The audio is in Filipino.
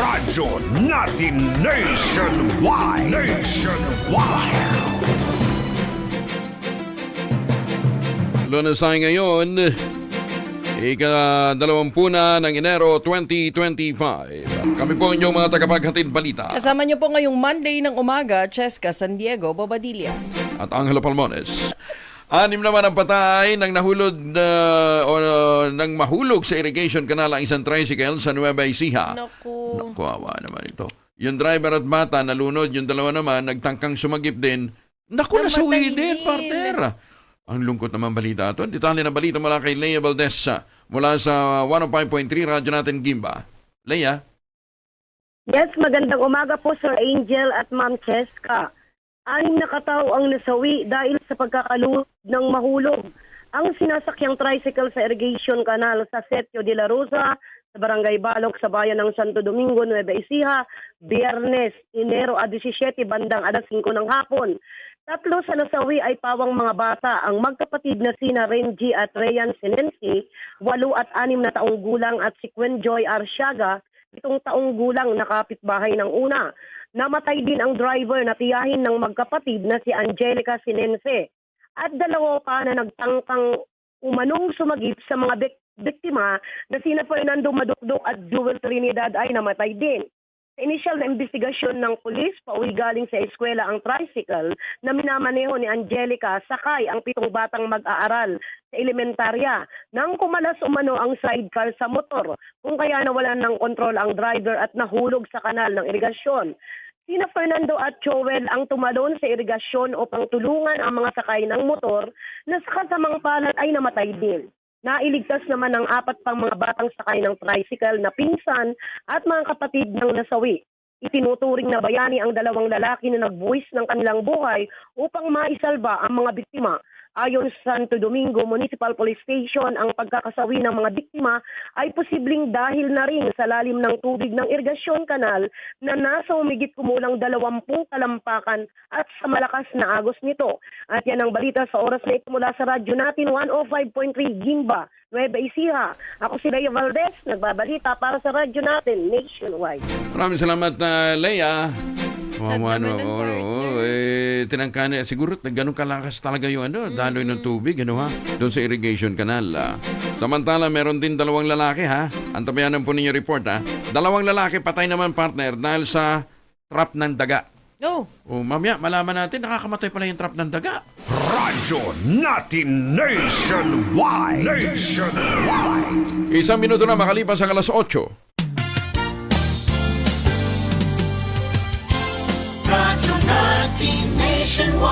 Radyo natin nationwide. Nationwide. Lunes tayo ngayon, ika-dalawampu na ng Enero 2025. Kami po ang inyong mga tagapaghatid balita Kasama niyo po ngayong Monday ng umaga, Cheska San Diego, Bobadilla. at Angelo Palmones. Anim naman ang patay ng nahulog na, o uh, ng mahulog sa irrigation canal ang isang tricycle sa Nueva Ecija. Naku. Naku, awa naman ito. Yung driver at bata nalunod, yung dalawa naman nagtangkang sumagip din. Naku, Namatay nasawi din, din. partner. Ang lungkot naman balita ito. Detalye na balita mula kay Leia Valdez mula sa 105.3 Radyo natin Gimba. Leia? Yes, magandang umaga po Sir Angel at Ma'am Cheska. Anim na katao ang nasawi dahil sa pagkakalunod ng mahulog. Ang sinasakyang tricycle sa irrigation canal sa Setio de la Rosa sa Barangay Balok sa bayan ng Santo Domingo, Nueva Ecija, Biyernes, Enero a 17, bandang alas 5 ng hapon. Tatlo sa nasawi ay pawang mga bata, ang magkapatid na sina Renji at Rayan Sinensi, walo at anim na taong gulang at si Quen Joy Arsiaga, itong taong gulang na kapitbahay ng una. Namatay din ang driver na tiyahin ng magkapatid na si Angelica Sinense. At dalawa pa na nagtangkang umanong sumagip sa mga bik- biktima na sina Fernando Madukdok at Jewel Trinidad ay namatay din. Initial na investigasyon ng pulis, pauwi galing sa eskwela ang tricycle na minamaneho ni Angelica sakay ang pitong batang mag-aaral sa elementarya. Nang kumalas umano ang sidecar sa motor, kung kaya nawalan ng kontrol ang driver at nahulog sa kanal ng irigasyon. Sina Fernando at Joel ang tumalon sa irigasyon upang tulungan ang mga sakay ng motor na sa kasamang palad ay namatay din. Nailigtas naman ang apat pang mga batang sakay ng tricycle na pinsan at mga kapatid ng nasawi. Itinuturing na bayani ang dalawang lalaki na nagbuwis ng kanilang buhay upang maisalba ang mga biktima. Ayon sa Santo Domingo Municipal Police Station, ang pagkakasawi ng mga biktima ay posibleng dahil na rin sa lalim ng tubig ng irgasyon kanal na nasa umigit kumulang dalawampung kalampakan at sa malakas na agos nito. At yan ang balita sa oras na ito mula sa radyo natin 105.3 Gimba, Nueva Ecija. Ako si Leia Valdez, nagbabalita para sa radyo natin nationwide. Maraming salamat na Leia. Chat Wawa, naman ano, ng oh, partner. oh, eh, tinangka na, siguro ganun kalakas talaga yung ano, daloy ng tubig, ano ha, doon sa irrigation canal. ah. Samantala, meron din dalawang lalaki ha, antabayanan po ninyo report ha. Dalawang lalaki patay naman partner dahil sa trap ng daga. Oh, O mamaya, malaman natin, nakakamatay pala yung trap ng daga. Radyo natin nationwide. Nationwide. Isang minuto na makalipas ang alas 8. Radyo natin nationwide